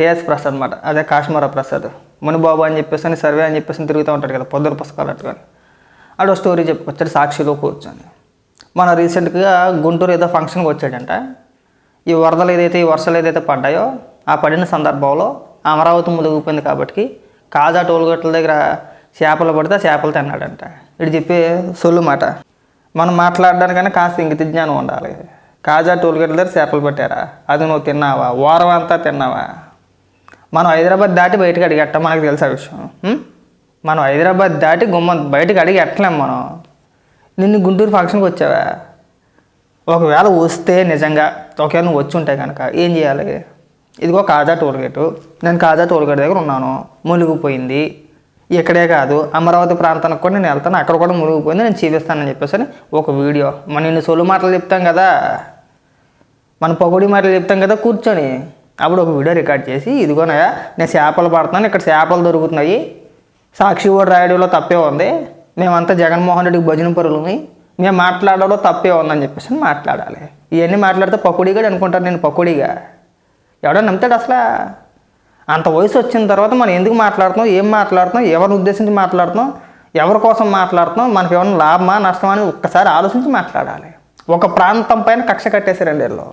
KS Prasad అనమాట అదే కాశ్మీర ప్రసాద్. మునిబాబు అని చెప్పేసి అని సర్వే అని చెప్పేసి తిరుగుతూ ఉంటాడు కదా పొద్దున పుస్తకాలు అట్టుకొని ఆడు స్టోరీ చెప్పుకొచ్చాడు సాక్షిలో కూర్చొని. మన రీసెంట్గా గుంటూరు ఏదో ఫంక్షన్కి వచ్చాడంట. ఈ వరదలు ఏదైతే ఈ వర్షాలు ఏదైతే పడ్డాయో ఆ పడిన సందర్భంలో అమరావతి మునిగిపోయింది కాబట్టి కాజా టోల్గేట్ల దగ్గర చేపలు పడితే చేపలు తిన్నాడంట. ఇటు చెప్పి సొల్లు మాట. మనం మాట్లాడడానికైనా కాస్త ఇంగిత జ్ఞానం ఉండాలి. కాజా టోల్గేట్ల దగ్గర చేపలు పట్టారా? అది నువ్వు తిన్నావా? వారం అంతా తిన్నావా? మనం హైదరాబాద్ దాటి బయటకు అడిగట్ట మనకు తెలుసా విషయం. మనం హైదరాబాద్ దాటి గుమ్మం బయటకు అడిగి ఎట్టలేం మనం. నిన్ను గుంటూరు ఫంక్షన్కి వచ్చావా? ఒకవేళ వస్తే నిజంగా ఒకవేళ నువ్వు వచ్చి ఉంటే కనుక ఏం చేయాలి? ఇదిగో కాజా టోల్గేటు నేను కాజా టోల్గేట్ దగ్గర ఉన్నాను. మునిగిపోయింది. ఇక్కడే కాదు అమరావతి ప్రాంతానికి కూడా నేను వెళ్తాను. అక్కడ కూడా మునిగిపోయింది. నేను చూపిస్తానని చెప్పేసి ఒక వీడియో. మన నిన్ను సొలు మాటలు చెప్తాం కదా. మన పొగడి మాటలు చెప్తాం కదా కూర్చొని. అప్పుడు ఒక వీడియో రికార్డ్ చేసి ఇదిగోనయా నేను చేపలు పడుతున్నాను ఇక్కడ చేపలు దొరుకుతున్నాయి. సాక్షి ఓడి రాయడంలో తప్పే ఉంది. మేమంతా జగన్మోహన్ రెడ్డికి భజన పరులని మేము మాట్లాడడంలో తప్పే ఉందని చెప్పేసి మాట్లాడాలి. ఇవన్నీ మాట్లాడితే పకోడీగా అనుకుంటారు నేను పకోడీగా. ఎవడో నమ్ముతాడు అసలు? అంత వయసు వచ్చిన తర్వాత మనం ఎందుకు మాట్లాడుతున్నాం ఏం మాట్లాడుతున్నాం ఎవరిని ఉద్దేశించి మాట్లాడుతున్నాం ఎవరి కోసం మాట్లాడుతున్నాం మనకి ఏమైనా లాభమా నష్టమా అని ఒక్కసారి ఆలోచించి మాట్లాడాలి. ఒక ప్రాంతం పైన కక్ష కట్టేశారండి వీళ్ళు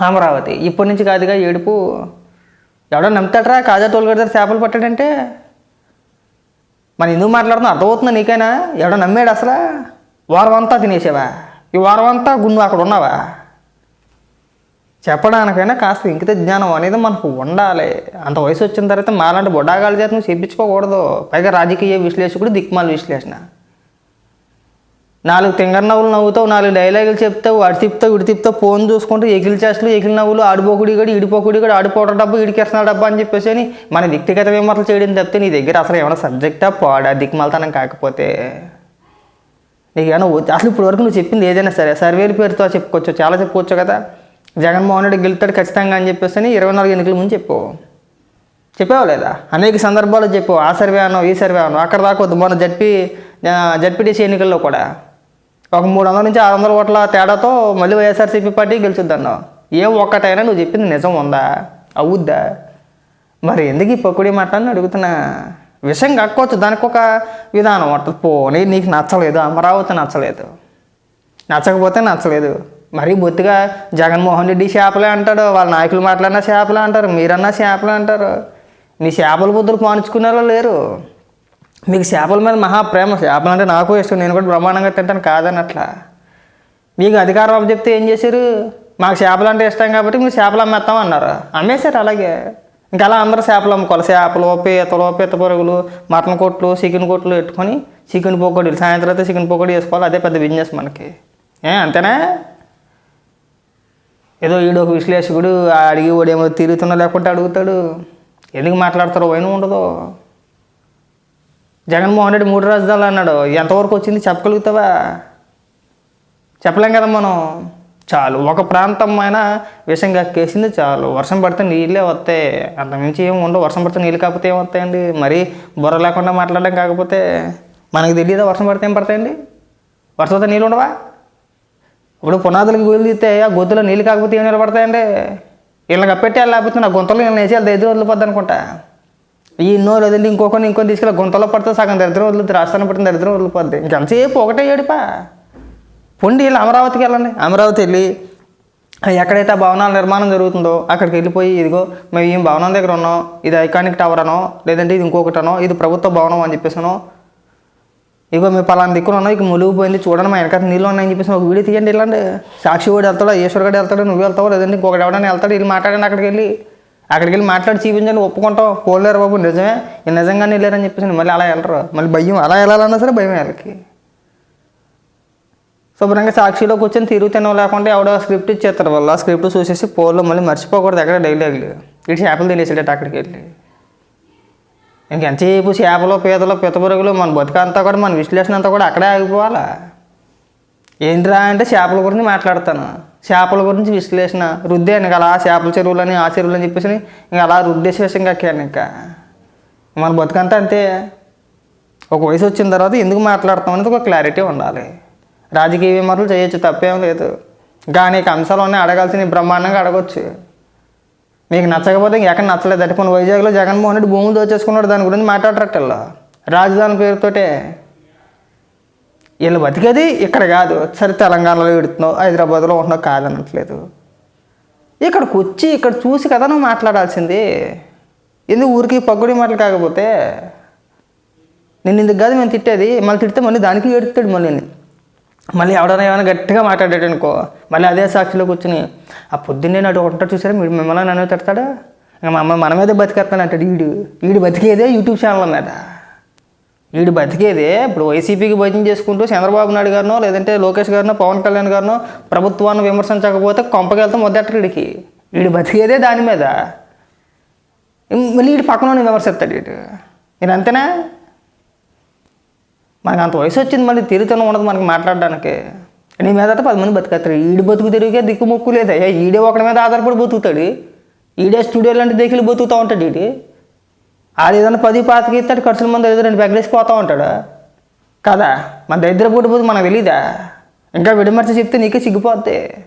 అమరావతి ఇప్పటి నుంచి కాదుగా ఏడుపు. ఎవడో నమ్ముతాడరా కాజా తోలుగడతారు దగ్గర చేపలు పట్టాడంటే? మనం ఎందుకు మాట్లాడుతున్నా అర్థమవుతుందా నీకైనా? ఎవడో నమ్మాడు అసలు? వారం అంతా తినేసావా? ఈ వారం అంతా గున్ను అక్కడ ఉన్నావా? చెప్పడానికైనా కాస్త ఇంకిత జ్ఞానం అనేది మనకు ఉండాలి. అంత వయసు వచ్చిన తర్వాత మాలాంటి బొడ్డాగాల చేత నువ్వు చెప్పించుకోకూడదు పైగా రాజకీయ విశ్లేషకుడు దిక్మాల విశ్లేషణ. నాలుగు తింగర నవ్వులు నవ్వుతావు నాలుగు డైలాగులు చెప్తావు అటు తిప్పుతావు ఇటు తిప్పుతావు ఫోన్ చూసుకుంటూ ఎగిలి చేస్తలు ఎగిలి నవ్వులు ఆడిపోకుడి గడి ఇడిపోకుడి గడి ఆడిపోవడం డబ్బు ఇడికేస్తున్న డబ్బా అని చెప్పేసి అని మన వ్యక్తిగత విమర్శలు చేయడం తప్పితే నీ దగ్గర అసలు ఏమైనా సబ్జెక్టా పాడా? దిక్మాలతనం కాకపోతే. నీకు ఏమైనా అసలు ఇప్పుడు వరకు నువ్వు చెప్పింది ఏదైనా సరే సర్వేల పేరుతో చెప్పుకోవచ్చు చాలా చెప్పుకోవచ్చు కదా. జగన్మోహన్ రెడ్డి గెలుతాడు ఖచ్చితంగా అని చెప్పేసి అని ఇరవై నాలుగు ఎన్నికల ముందు చెప్పు. చెప్పావు లేదా? అనేక సందర్భాల్లో చెప్పు ఆ సర్వే అన్నావు ఈ సర్వే అనో అక్కడ దాకా వద్దు మొన్న జడ్పీ జడ్పీటీసీ ఎన్నికల్లో కూడా. ఒక మూడు వందల నుంచి ఆరు వందల ఓట్ల తేడాతో మళ్ళీ వైఎస్ఆర్సీపీ పార్టీ గెలుచుద్ది ఏ ఒక్కటైనా నువ్వు చెప్పింది నిజం ఉందా? అవుద్దా? మరి ఎందుకు ఈ పక్కుడి అని అడుగుతున్నా? విషయం కక్కోవచ్చు దానికి ఒక విధానం ఉంటుంది. పోనీ నీకు నచ్చలేదు అమరావతి నచ్చలేదు. నచ్చకపోతే నచ్చలేదు. మరీ బొత్తిగా జగన్మోహన్ రెడ్డి చేపలే అంటాడు వాళ్ళ నాయకులు మాట్లాడినా చేపలే అంటారు మీరన్నా చేపలే అంటారు. నీ చేపల బుద్ధులు పానుచుకునేలా లేరు. మీకు చేపల మీద మహా ప్రేమ. చేపలు అంటే నాకు ఇష్టం. నేను కూడా బ్రహ్మాండంగా తింటాను కాదని అట్లా మీకు అధికారం చెప్తే ఏం చేశారు? మాకు చేపలు అంటే ఇష్టం కాబట్టి మీరు చేపలు అమ్మేస్తాం అన్నారు. అమ్మేశారు అలాగే. ఇంకా అలా అందరూ చేపలు అమ్ముకోవాలి. చేపలు పీతలు పీత పొరుగులు మటన్ కొట్లు చికెన్ కొట్లు పెట్టుకొని చికెన్ పకోడీలు. సాయంత్రం అయితే చికెన్ పకోడీ వేసుకోవాలి అదే పెద్ద బిజినెస్ మనకి. ఏ అంతేనా? ఏదో ఈడో ఒక విశ్లేషకుడు అడిగి వాడు ఏమో తిరుగుతున్నా లేకుంటే అడుగుతాడు. ఎందుకు మాట్లాడతారో వైన ఉండదు. జగన్మోహన్ రెడ్డి మూడు రాజధానులు అన్నాడు. ఎంతవరకు వచ్చింది చెప్పగలుగుతావా? చెప్పలేం కదా మనం. చాలు ఒక ప్రాంతం అయినా విషం కక్కేసింది చాలు. వర్షం పడితే నీళ్ళే వస్తాయి. అంతమించి ఏం ఉండవు. వర్షం పడితే నీళ్ళు కాకపోతే ఏం వస్తాయండి? మరీ బుర్ర లేకుండా మాట్లాడడం కాకపోతే మనకి తెలియదా వర్షం పడితే ఏం పడతాయండి? వర్షం పడితే నీళ్ళు ఉండవా? ఇప్పుడు పునాదులకు గొయ్యలు తీస్తే ఆ గొంతులో నీళ్ళు కాకపోతే ఏం నిలబడతాయండి? వీళ్ళని కప్పెట్టి లేకపోతే నా గుంతలు నేను వేసి వాళ్ళ వదిలిపోద్ది అనుకుంటా. ఈ నోలు వదిలి ఇంకొకరిని ఇంకొని తీసుకెళ్ళి గుంతలో పడితే సగం దరిద్రం వదులుతుంది రాష్ట్రాన్ని పట్టిన దరిద్రం వదిలిపోద్ది ఇంకెంతసేపు ఒకటే ఏడిపా? పొండి వెళ్ళి అమరావతికి వెళ్ళండి. అమరావతి వెళ్ళి ఎక్కడైతే ఆ భవనాల నిర్మాణం జరుగుతుందో అక్కడికి వెళ్ళిపోయి ఇదిగో మేము ఈ భవనం దగ్గర ఉన్నాం ఇది ఐకానిక్ టవర్ అనో లేదంటే ఇది ఇంకొకటి అనో ఇది ప్రభుత్వ భవనం అని చెప్పేసానో ఇగో మేము పలానా దిక్కున ఉన్నాం ఇక ములిగిపోయింది చూడండి మా వెనకాల నీళ్ళు ఉన్నాయని చెప్పేసి ఒక వీడియో తీయండి వెళ్ళండి. సాక్షి వాడు వెళ్తాడు ఈశ్వర్ గడు వెళ్తాడు నువ్వు వెళ్తావు లేదంటే ఇంకొకటి ఎవడైనా వెళ్తాడు వీళ్ళు మాట్లాడండి అక్కడికి వెళ్ళి. అక్కడికి వెళ్ళి మాట్లాడి చూపించండి ఒప్పుకుంటాం. పోలేరు బాబు నిజమే. నిజంగానే వెళ్ళారని చెప్పేసి మళ్ళీ అలా వెళ్ళరు. మళ్ళీ భయం అలా వెళ్ళాలన్నా సరే భయం వాళ్ళకి. శుభ్రంగా సాక్షిలో కూర్చొని తిరుగుతాను లేకుండా ఎవడో స్క్రిప్ట్ ఇచ్చేస్తారు వాళ్ళు. ఆ స్క్రిప్ట్ చూసేసి పోల్లో మళ్ళీ మర్చిపోకూడదు ఎక్కడ డైలాగులు. ఇటు చేపలు తినేసాడట అక్కడికి వెళ్ళి. ఇంకెంతసేపు చేపలు పీతలు పితపురుగులు మన బతుకంతా కూడా మన విశ్లేషణ అంతా కూడా అక్కడే ఆగిపోవాలా? ఏంట్రా అంటే చేపల గురించి మాట్లాడతాను. చేపల గురించి విశ్లేషణ. రుద్దాను ఇంకా అలా చేపల చెరువులని ఆ చెరువులని చెప్పేసి ఇంకా అలా రుద్దేసి విషయం కక్కాను ఇంకా. మన బతుకంతా అంతే. ఒక వయసు వచ్చిన తర్వాత ఎందుకు మాట్లాడతాం అనేది ఒక క్లారిటీ ఉండాలి. రాజకీయ విమర్శలు చేయొచ్చు తప్పేం లేదు. ఇంకా అనేక అంశాలు ఉన్నాయి అడగాల్సిన బ్రహ్మాండంగా అడగొచ్చు. మీకు నచ్చకపోతే ఎక్కడ నచ్చలేదు అంటే కొన్ని వైజాగ్లో జగన్మోహన్ రెడ్డి భూములు దోచేసుకున్నాడు దాని గురించి మాట్లాడరట్టు రాజధాని పేరుతోటే. వీళ్ళు బతికేది ఇక్కడ కాదు. సరే తెలంగాణలో పెడుతున్నావు హైదరాబాద్లో ఉంటున్నావు కాదనట్లేదు ఇక్కడికి వచ్చి ఇక్కడ చూసి కదా నువ్వు మాట్లాడాల్సింది. ఎందుకు ఊరికి పగ్గుడి మాటలు కాకపోతే? నేను ఇందుకు కాదు మేము తిట్టేది? మళ్ళీ తిడితే మళ్ళీ దానికి ఏడుతాడు మళ్ళీ మళ్ళీ ఎవడైనా ఏమైనా గట్టిగా మాట్లాడాడు అనుకో మళ్ళీ అదే సాక్షిలో కూర్చుని ఆ పొద్దున్నే నాటు ఉంటాడు చూసారా? మీరు మిమ్మల్ని నన్ను తిడతాడా? ఇంకా మా అమ్మ మన మీదే బతికేస్తాను అంటాడు ఈడు. ఈడు బతికేదే యూట్యూబ్ ఛానల్ మీద వీడు బతికేదే. ఇప్పుడు వైసీపీకి భజన చేసుకుంటూ చంద్రబాబు నాయుడు గారినో లేదంటే లోకేష్ గారినో పవన్ కళ్యాణ్ గారినో ప్రభుత్వాన్ని విమర్శించకపోతే కొంపకెళ్తాం మొదటి వీడికి. వీడు బతికేదే దాని మీద. మళ్ళీ వీడు పక్కన విమర్శిస్తాడు వీడు. నేను అంతేనా? మనకు అంత వయసు వచ్చింది మళ్ళీ తిరుగుతూనే ఉండదు మనకి మాట్లాడడానికి. నీ మీద అయితే పది మంది బతుకుతారు ఈడు బతుకు తిరిగే దిక్కు మొక్కు లేదా. ఈడే ఒకడి మీద ఆధారపడి బతుకుతాడు. ఈడే స్టూడియో లాంటి దిక్కులు బతుకుతూ ఉంటాడు ఈడు ఆడు ఏదైనా పది పాతకి ఇస్తాడు ఖర్చుల మంది ఏదో రెండు బెగ్గలేసి పోతూ ఉంటాడు. కదా? మన దరిద్ర పూట పోతే మనకు తెలీదా? ఇంకా విడమర్చి చెప్తే నీకే సిగ్గిపోద్ది.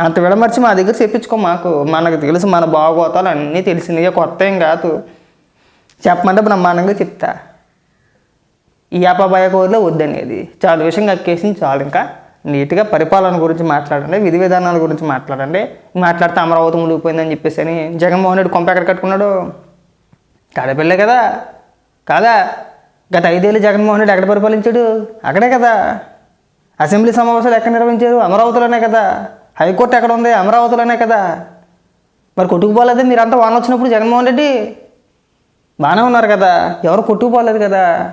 అంత విడమర్చి మా దగ్గర చెప్పించుకో మాకు. మనకు తెలుసు మన బాగోతాలు అన్నీ తెలిసినవి కొత్త ఏం కాదు. చెప్పమంటే బ్రహ్మాండంగా చెప్తా. ఈ అపాబాయ కోరిలో వద్దనేది. చాలా విషయం కక్కేసింది చాలు ఇంకా. నీట్గా పరిపాలన గురించి మాట్లాడండి విధి విధానాల గురించి మాట్లాడండి. మాట్లాడితే అమరావతి మునిగిపోయిందని చెప్పేసి అని జగన్మోహన్ రెడ్డి కొంప ఎక్కడ కట్టుకున్నాడు? కడపిల్లే కదా. కాదా? గత ఐదేళ్ళు జగన్మోహన్ రెడ్డి ఎక్కడ పరిపాలించాడు? అక్కడే కదా. అసెంబ్లీ సమావేశాలు ఎక్కడ నిర్వహించారు? అమరావతిలోనే కదా. హైకోర్టు ఎక్కడ ఉంది? అమరావతిలోనే కదా. మరి కొట్టుకుపోలేదు మీరంతా వాన వచ్చినప్పుడు జగన్మోహన్ రెడ్డి బాగానే ఉన్నారు కదా. ఎవరు కొట్టుకుపోలేదు కదా.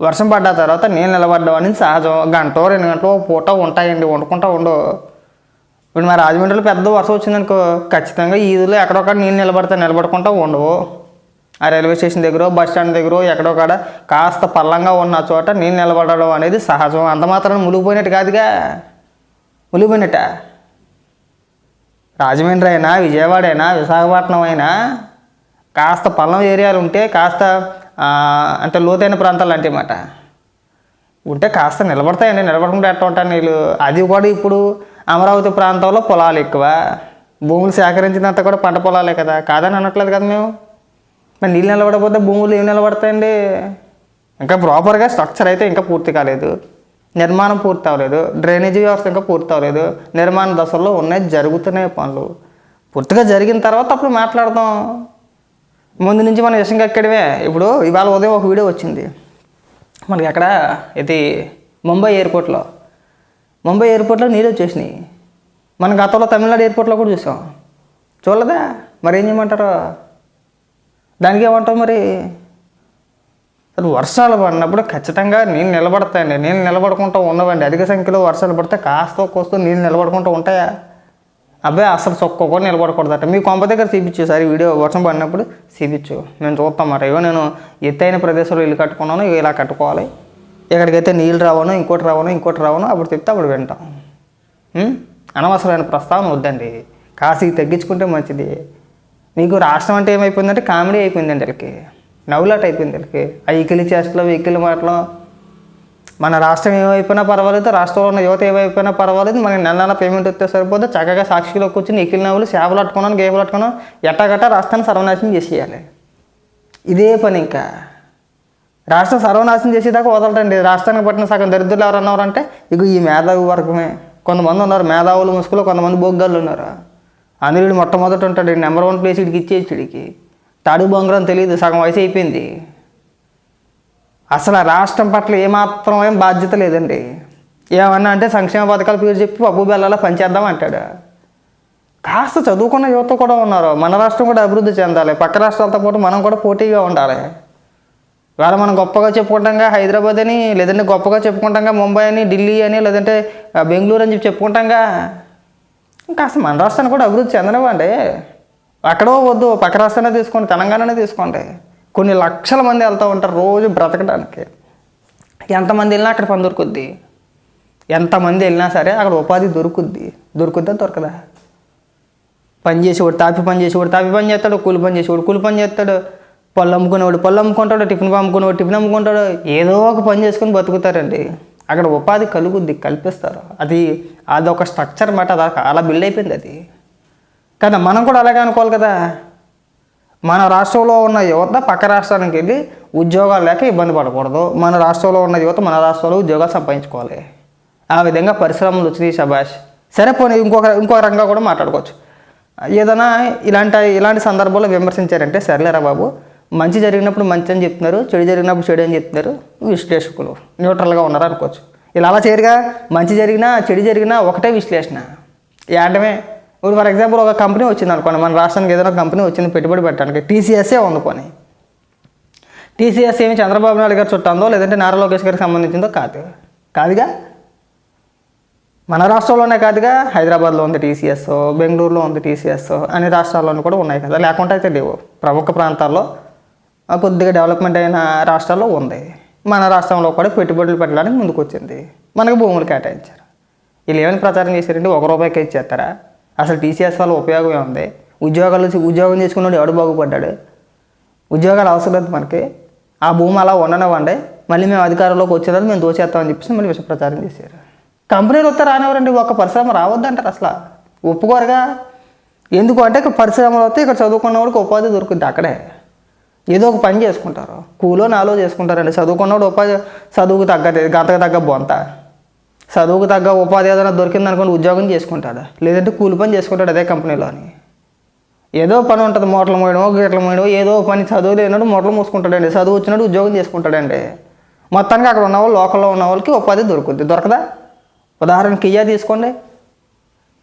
వర్షం పడ్డ తర్వాత నీళ్ళు నిలబడ్డం అనేది సహజం. గంట రెండు గంటలు పూట ఉంటాయండి. వండుకుంటా ఉండు. ఇప్పుడు మా రాజమండ్రిలో పెద్ద వర్షం వచ్చిందనుకో ఖచ్చితంగా ఈదులో ఎక్కడొక్కడ నీళ్ళు నిలబడతా నిలబడుకుంటా ఉండవు. ఆ రైల్వే స్టేషన్ దగ్గర బస్ స్టాండ్ దగ్గర కాడ కాస్త పల్లంగా ఉన్న చోట నేను నిలబడడం అనేది సహజం. అంత మాత్రం ములిగిపోయినట్టు కాదుగా. ములిగిపోయినట్ట రాజమండ్రి అయినా విజయవాడ అయినా విశాఖపట్నం అయినా కాస్త పల్లం ఏరియాలు ఉంటే కాస్త అంటే లోతైన ప్రాంతాలు అంటే మాట. ఉంటే కాస్త నిలబడతాయండి. నిలబడకుండా ఎట్లా ఉంటాను నీళ్ళు? అది కూడా ఇప్పుడు అమరావతి ప్రాంతంలో పొలాలు ఎక్కువ. భూములు సేకరించినంత కూడా పంట పొలాలే కదా. కాదని అనట్లేదు కదా మేము? మరి నీళ్ళు నిలబడకపోతే భూములు ఏం నిలబడతాయండి? ఇంకా ప్రాపర్గా స్ట్రక్చర్ అయితే ఇంకా పూర్తి కాలేదు. నిర్మాణం పూర్తి అవ్వలేదు. డ్రైనేజీ వ్యవస్థ ఇంకా పూర్తి అవ్వలేదు. నిర్మాణ దశల్లో ఉన్నాయి జరుగుతున్నాయి పనులు. పూర్తిగా జరిగిన తర్వాత అప్పుడు మాట్లాడదాం. ముందు నుంచి మనం విషయం ఎక్కడమే ఇప్పుడు ఇవాళ ఉదయం ఒక వీడియో వచ్చింది. మనకి అక్కడ ఇది ముంబై ఎయిర్పోర్ట్లో. ముంబై ఎయిర్పోర్ట్లో నీళ్ళు వచ్చేసినాయి. మన గతంలో తమిళనాడు ఎయిర్పోర్ట్లో కూడా చూసాం. చూడలేదా? మరి ఏం చేయమంటారు? దానికి ఏమంటావు మరి? అది వర్షాలు పడినప్పుడు ఖచ్చితంగా నీళ్ళు నిలబడతాయండి. నీళ్ళు నిలబడుకుంటూ ఉండవండి. అధిక సంఖ్యలో వర్షాలు పడితే కాస్త కోస్తో నీళ్ళు నిలబడుకుంటూ ఉంటాయా? అబ్బాయి అసలు చొక్క కూడా నిలబడకూడదట. మీ కొంప దగ్గర చూపించు సార్ వీడియో. వర్షం పడినప్పుడు చూపించు నేను చూస్తాం మరి. ఇవో నేను ఎత్తైన ప్రదేశంలో ఇల్లు కట్టుకున్నాను. ఇవి ఇలా కట్టుకోవాలి. ఎక్కడికైతే నీళ్ళు రావను ఇంకోటి రావను ఇంకోటి రావను అప్పుడు చెప్తే అప్పుడు వింటాం. అనవసరమైన ప్రస్తావన వద్దండి. కాశీకి తగ్గించుకుంటే మంచిది. మీకు రాష్ట్రం అంటే ఏమైపోయిందంటే కామెడీ అయిపోయిందండి వీళ్ళకి. నవ్వులాట అయిపోయింది వీళ్ళకి. ఆ ఈకిలి చేష్టలు వెకిలి మాటలు. మన రాష్ట్రం ఏమైపోయినా పర్వాలేదు రాష్ట్రంలో ఉన్న యువత ఏమైపోయినా పర్వాలేదు మనకి నెల నెల పేమెంట్ వస్తే సరిపోతే చక్కగా సాక్షిలో కూర్చొని ఎక్కిలి నవ్వులు చేపలు పట్టుకున్నాను గేపలు పట్టుకున్నాను ఎట్టగట్ట రాష్ట్రాన్ని సర్వనాశనం చేసేయాలి. ఇదే పని ఇంకా. రాష్ట్రం సర్వనాశనం చేసేదాకా వదలటండి. రాష్ట్రానికి పట్టిన సగం దరిద్రులు ఎవరన్నారంటే ఇక ఈ మేధావి వర్గమే. కొంతమంది ఉన్నారు మేధావులు ముసుగులో కొంతమంది బొగ్గాళ్ళు ఉన్నారు. అనిరుడు మొట్టమొదటి ఉంటాడు నెంబర్ వన్ ప్లేస్ ఇడికి ఇచ్చేసి ఇడికి తాడు బొంగరం తెలియదు సగం వయసు అయిపోయింది. అసలు ఆ రాష్ట్రం పట్ల ఏమాత్రం ఏం బాధ్యత లేదండి. ఏమన్నా అంటే సంక్షేమ పథకాల పేరు చెప్పి పప్పు బెల్లాలో పనిచేద్దాం అంటాడు. కాస్త చదువుకున్న యువత కూడా ఉన్నారు. మన రాష్ట్రం కూడా అభివృద్ధి చెందాలి. పక్క రాష్ట్రాలతో పాటు మనం కూడా పోటీగా ఉండాలి. ఇవాళ మనం గొప్పగా చెప్పుకుంటాంగా హైదరాబాద్ అని లేదంటే గొప్పగా చెప్పుకుంటాంగా ముంబై అని ఢిల్లీ అని లేదంటే బెంగళూరు అని చెప్పి చెప్పుకుంటాంగా. కాస్త మన రాష్ట్రాన్ని కూడా అభివృద్ధి చెందనివ్వండి. అక్కడో వద్దు పక్క రాష్ట్రాన్ని తీసుకోండి తెలంగాణనే తీసుకోండి. కొన్ని లక్షల మంది వెళ్తూ ఉంటారు రోజు బ్రతకడానికి. ఎంతమంది వెళ్ళినా అక్కడ పని దొరుకుద్ది. ఎంతమంది వెళ్ళినా సరే అక్కడ ఉపాధి దొరుకుద్ది. దొరుకుద్దా దొరకదా? పని చేసేవాడు తాపి పని చేసేవాడు తాపి పని చేస్తాడు కూలి పని చేసేవాడు కూలి పని చేస్తాడు. పళ్ళు అమ్ముకునేవాడు పళ్ళు అమ్ముకుంటాడు టిఫిన్ అమ్ముకునేవాడు టిఫిన్ అమ్ముకుంటాడు. ఏదో ఒక పని చేసుకొని బతుకుతారండి. అక్కడ ఉపాధి కలుగుద్ది కల్పిస్తారు. అది అదొక స్ట్రక్చర్ మాట అది అలా బిల్డ్ అయిపోయింది అది. కదా మనం కూడా అలాగే అనుకోవాలి కదా. మన రాష్ట్రంలో ఉన్న యువత పక్క రాష్ట్రానికి వెళ్ళి ఉద్యోగాలు లేక ఇబ్బంది పడకూడదు. మన రాష్ట్రంలో ఉన్న యువత మన రాష్ట్రంలో ఉద్యోగాలు సంపాదించుకోవాలి. ఆ విధంగా పరిశ్రమలు వచ్చినాయి శబాష్ సరే పోనీ ఇంకొక ఇంకొక రంగా కూడా మాట్లాడుకోవచ్చు. ఏదైనా ఇలాంటి ఇలాంటి సందర్భాల్లో విమర్శించారంటే సర్లేరా బాబు. మంచి జరిగినప్పుడు మంచి అని చెప్తున్నారు చెడు జరిగినప్పుడు చెడు అని చెప్తున్నారు. విశ్లేషకులు న్యూట్రల్గా ఉన్నారు అనుకోవచ్చు. ఇలా అలా చేయరుగా. మంచి జరిగినా చెడు జరిగినా ఒకటే విశ్లేషణ. ఏడమే ఇప్పుడు ఫర్ ఎగ్జాంపుల్ ఒక కంపెనీ వచ్చింది అనుకోండి మన రాష్ట్రానికి ఏదైనా కంపెనీ వచ్చింది పెట్టుబడి పెట్టడానికి టీసీఎస్ఏ ఉంది టీసీఎస్ ఏమి చంద్రబాబు నాయుడు గారు చుట్టాందో లేదంటే నారా లోకేష్ గారికి సంబంధించిందో కాదు. కాదుగా? మన రాష్ట్రంలోనే కాదుగా. హైదరాబాద్లో ఉంది టీసీఎస్ బెంగళూరులో ఉంది టీసీఎస్ అన్ని రాష్ట్రాల్లోనూ కూడా ఉన్నాయి కదా. లేకుంటే అయితే లేవు. ప్రముఖ ప్రాంతాల్లో కొద్దిగా డెవలప్మెంట్ అయిన రాష్ట్రాల్లో ఉంది. మన రాష్ట్రంలో కూడా పెట్టుబడులు పెట్టడానికి ముందుకు వచ్చింది మనకు భూములు కేటాయించారు. వీళ్ళు ఏమైనా ప్రచారం చేశారంటే ఒక రూపాయికి ఇచ్చేస్తారా అసలు టీసీఎస్ వల్ల ఉపయోగం ఏముంది? ఉద్యోగాలు ఉద్యోగం చేసుకున్నాడు ఎవడు బాగుపడ్డాడు? ఉద్యోగాలు అవసరం లేదు మనకి. ఆ భూమి అలా ఉండనివ్వండి. మళ్ళీ మేము అధికారంలోకి వచ్చేదాన్ని మేము దోచేస్తామని చెప్పేసి మళ్ళీ విష ప్రచారం చేశారు. కంపెనీలు వస్తే రానివ్వరండి. ఒక పరిశ్రమ రావద్దంటారు అసలు. ఒప్పుకోరుగా. ఎందుకు అంటే ఇక్కడ పరిశ్రమలు వస్తే ఇక్కడ చదువుకున్న వాడికి ఉపాధి దొరుకుద్ది అక్కడే. ఏదో ఒక పని చేసుకుంటారు. కూలో నాలో చేసుకుంటారండి. చదువుకున్నవాడు ఉపాధి చదువుకు తగ్గది గంతకు తగ్గ బొంత. చదువుకు తగ్గ ఉపాధి ఏదైనా దొరికిందనుకోండి ఉద్యోగం చేసుకుంటాడు. లేదంటే కూలి పని చేసుకుంటాడు అదే కంపెనీలోని. ఏదో పని ఉంటుంది మూటలు మోయడమో గీటలు మోయడమో ఏదో పని చదువు లేనాడు మూటలు మూసుకుంటాడండి. చదువు వచ్చినాడు ఉద్యోగం చేసుకుంటాడండి. మొత్తానికి అక్కడ ఉన్న వాళ్ళు లోకల్లో ఉన్న వాళ్ళకి ఉపాధి దొరుకుద్ది. దొరకదా? ఉదాహరణకి కియా తీసుకోండి.